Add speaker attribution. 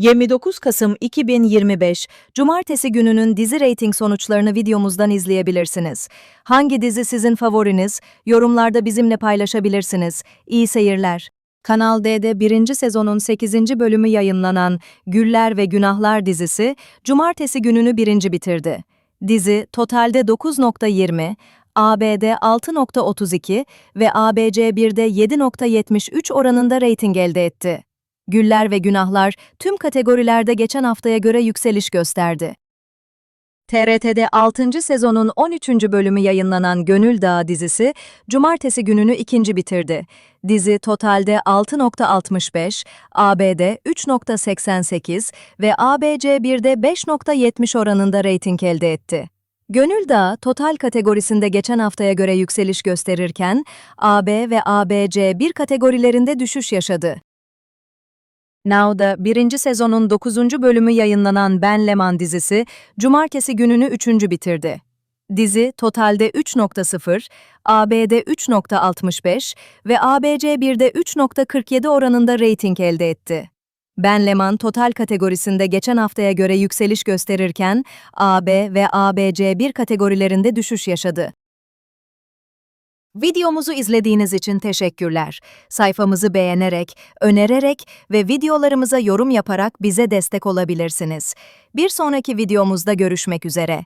Speaker 1: 29 Kasım 2025 Cumartesi gününün dizi reyting sonuçlarını videomuzdan izleyebilirsiniz. Hangi dizi sizin favoriniz? Yorumlarda bizimle paylaşabilirsiniz. İyi seyirler. Kanal D'de 1. sezonun 8. bölümü yayınlanan Güller ve Günahlar dizisi Cumartesi gününü birinci bitirdi. Dizi totalde 9.20, ABD 6.32 ve ABC1'de 7.73 oranında reyting elde etti. Güller ve Günahlar tüm kategorilerde geçen haftaya göre yükseliş gösterdi. TRT'de 6. sezonun 13. bölümü yayınlanan Gönül Dağı dizisi, cumartesi gününü ikinci bitirdi. Dizi totalde 6.65, ABD 3.88 ve ABC1'de 5.70 oranında reyting elde etti. Gönül Dağı, total kategorisinde geçen haftaya göre yükseliş gösterirken, AB ve ABC1 kategorilerinde düşüş yaşadı. Now'da birinci sezonun 9. bölümü yayınlanan Ben Leman dizisi, cumartesi gününü 3. bitirdi. Dizi totalde 3.0, ABD 3.65 ve ABC1'de 3.47 oranında reyting elde etti. Ben Leman total kategorisinde geçen haftaya göre yükseliş gösterirken, AB ve ABC1 kategorilerinde düşüş yaşadı. Videomuzu izlediğiniz için teşekkürler. Sayfamızı beğenerek, önererek ve videolarımıza yorum yaparak bize destek olabilirsiniz. Bir sonraki videomuzda görüşmek üzere.